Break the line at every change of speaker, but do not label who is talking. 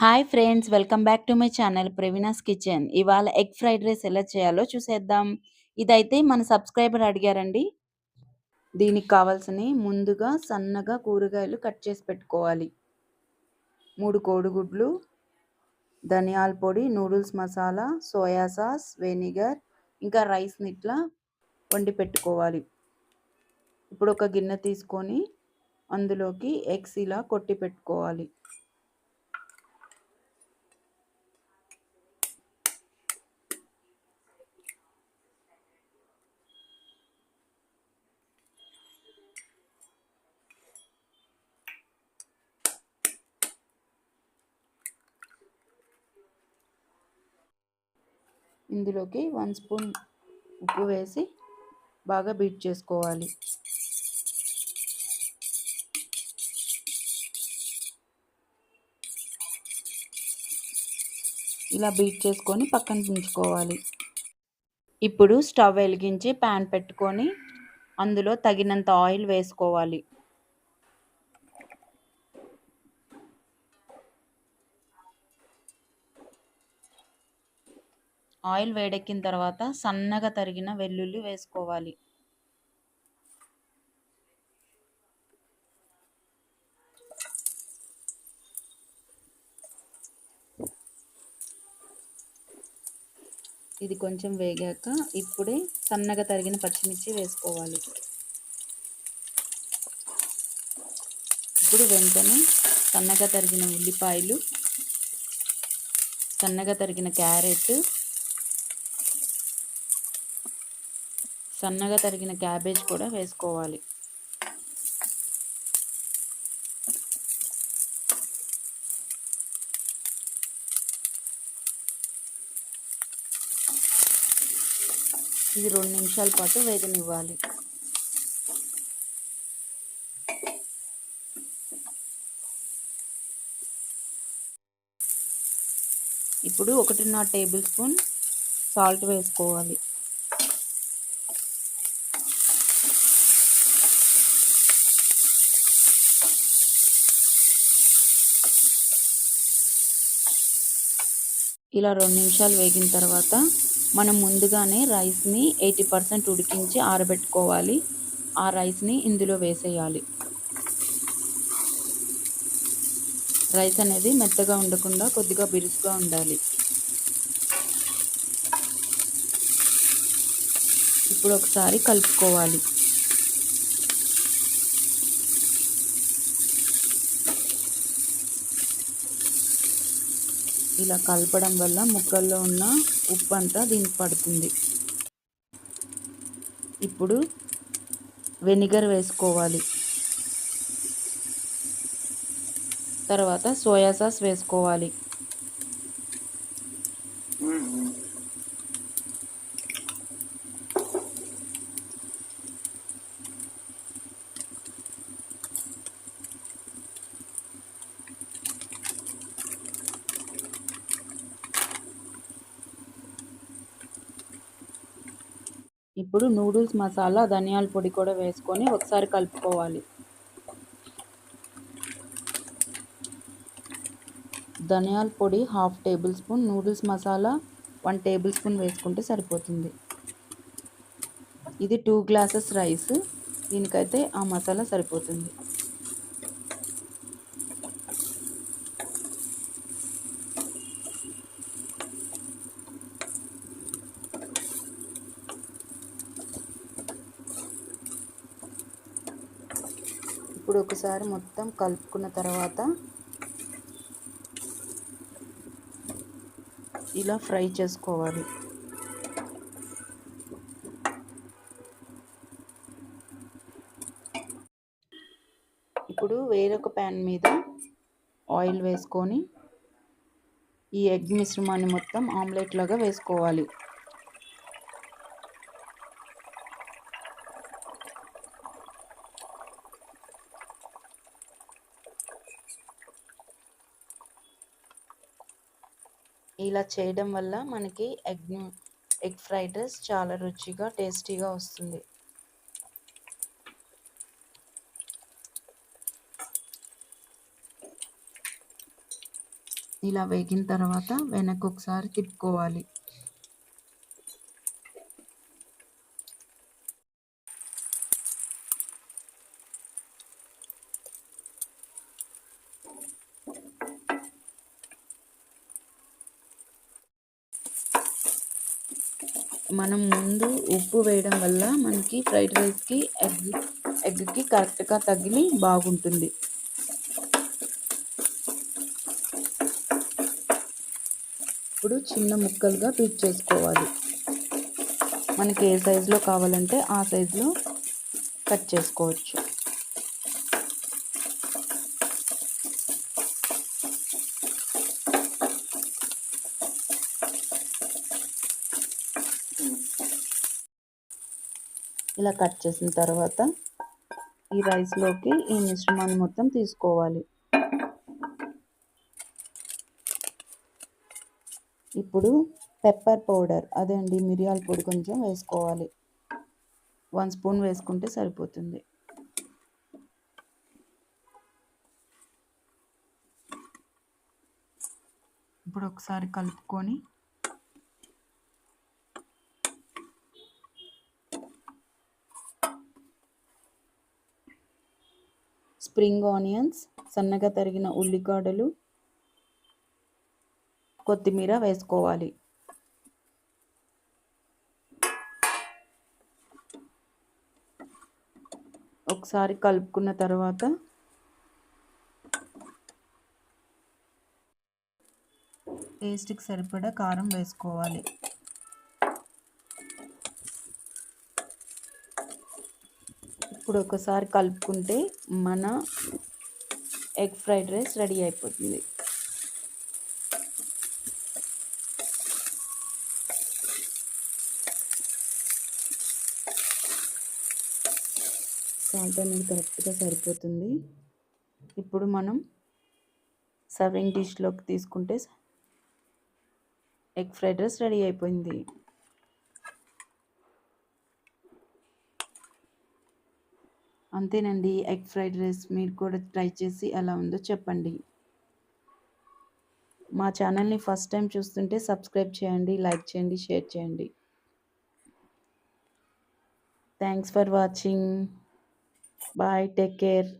Hi friends welcome back to my channel Praveena's kitchen. ఇవాళ egg fried rice ఎలా చేయాలో చూసేద్దాం. ఇదైతే మన సబ్స్క్రైబర్ అడిగారండి. దీనికి కావాల్సిన ముందుగా సన్నగా కూరగాయలు కట్ చేసి పెట్టుకోవాలి. మూడు కోడిగుడ్లు ధనియాల పొడి noodles masala soya sauce vinegar ఇంకా రైస్ని ఇట్లా వండి పెట్టుకోవాలి. ఇప్పుడు ఒక గిన్నె తీసుకొని అందులోకి ఎగ్స్ ఇలా కొట్టి పెట్టుకోవాలి. ఇందులోకి వన్ స్పూన్ ఉప్పు వేసి బాగా బీట్ చేసుకోవాలి. ఇలా బీట్ చేసుకొని పక్కన ఉంచుకోవాలి ఇప్పుడు స్టవ్ వెలిగించి ప్యాన్ పెట్టుకొని అందులో తగినంత ఆయిల్ వేసుకోవాలి. ఆయిల్ వేడెక్కిన తర్వాత సన్నగా తరిగిన వెల్లుల్లి వేసుకోవాలి. ఇది కొంచెం వేగాక ఇప్పుడే సన్నగా తరిగిన పచ్చిమిర్చి వేసుకోవాలి. ఇప్పుడు వెంటనే సన్నగా తరిగిన ఉల్లిపాయలు సన్నగా తరిగిన క్యారెట్ సన్నగా తరిగిన క్యాబేజ్ కూడా వేసుకోవాలి. ఇది రెండు నిమిషాల పాటు వేగనివ్వాలి. ఇప్పుడు ఒకటిన్నర టేబుల్ స్పూన్ సాల్ట్ వేసుకోవాలి. ఇలా రెండు నిమిషాలు వేగిన తర్వాత మనం ముందుగానే రైస్ని ఎయిటీ పర్సెంట్ ఉడికించి ఆరబెట్టుకోవాలి. ఆ రైస్ని ఇందులో వేసేయాలి. రైస్ అనేది మెత్తగా ఉండకుండా కొద్దిగా బిరుసుగా ఉండాలి. ఇప్పుడు ఒకసారి కలుపుకోవాలి. ఇలా కలపడం వల్ల ముక్కల్లో ఉన్న ఉప్పు అంతా దీనికి పడుతుంది. ఇప్పుడు వెనిగర్ వేసుకోవాలి. తర్వాత సోయా సాస్ వేసుకోవాలి. ఇప్పుడు నూడిల్స్ మసాలా ధనియాల పొడి కూడా వేసుకొని ఒకసారి కలుపుకోవాలి. ధనియాల పొడి half tablespoon noodles masala one tablespoon వేసుకుంటే సరిపోతుంది. ఇది టూ గ్లాసెస్ రైస్. దీనికైతే ఆ మసాలా సరిపోతుంది. ఇప్పుడు ఒకసారి మొత్తం కలుపుకున్న తర్వాత ఇలా ఫ్రై చేసుకోవాలి. ఇప్పుడు వేరొక ప్యాన్ మీద ఆయిల్ వేసుకొని ఈ ఎగ్ మిశ్రమాన్ని మొత్తం ఆమ్లెట్ లాగా వేసుకోవాలి. ఇలా చేయడం వల్ల మనకి ఎగ్ ఎగ్ ఫ్రైడ్ రైస్ చాలా రుచిగా టేస్టీగా వస్తుంది. ఇలా వేగిన తర్వాత వెనక్కి ఒకసారి తిప్పుకోవాలి. మనం ముందు ఉప్పు వేయడం వల్ల మనకి ఫ్రైడ్ రైస్కి ఎగ్ ఎగ్కి కరెక్ట్గా తగిలి బాగుంటుంది. ఇప్పుడు చిన్న ముక్కలుగా పీట్ చేసుకోవాలి. మనకి ఏ సైజులో కావాలంటే ఆ సైజులో కట్ చేసుకోవచ్చు. ఇలా కట్ చేసిన తర్వాత ఈ రైస్లోకి ఈ మిశ్రమాన్ని మొత్తం తీసుకోవాలి. ఇప్పుడు పెప్పర్ పౌడర్ అదే అండి మిరియాల పొడి కొంచెం వేసుకోవాలి. వన్ స్పూన్ వేసుకుంటే సరిపోతుంది. ఇప్పుడు ఒకసారి కలుపుకొని స్ప్రింగ్ ఆనియన్స్ సన్నగా తరిగిన ఉల్లిగడ్డలు కొత్తిమీర వేసుకోవాలి. ఒకసారి కలుపుకున్న తర్వాత టేస్ట్కి సరిపడా కారం వేసుకోవాలి. ఇప్పుడు ఒకసారి కలుపుకుంటే మన ఎగ్ ఫ్రైడ్ రైస్ రెడీ అయిపోతుంది. సాల్ట్ అనేది కరెక్ట్గా సరిపోతుంది. ఇప్పుడు మనం సర్వింగ్ డిష్లోకి తీసుకుంటే ఎగ్ ఫ్రైడ్ రైస్ రెడీ అయిపోయింది. అంతేనండి. ఎగ్ ఫ్రైడ్ రైస్ మీరు కూడా ట్రై చేసి ఎలా ఉందో చెప్పండి. మా ఛానల్ని ఫస్ట్ టైం చూస్తుంటే సబ్స్క్రైబ్ చేయండి లైక్ చేయండి షేర్ చేయండి. Thanks for watching. Bye take care.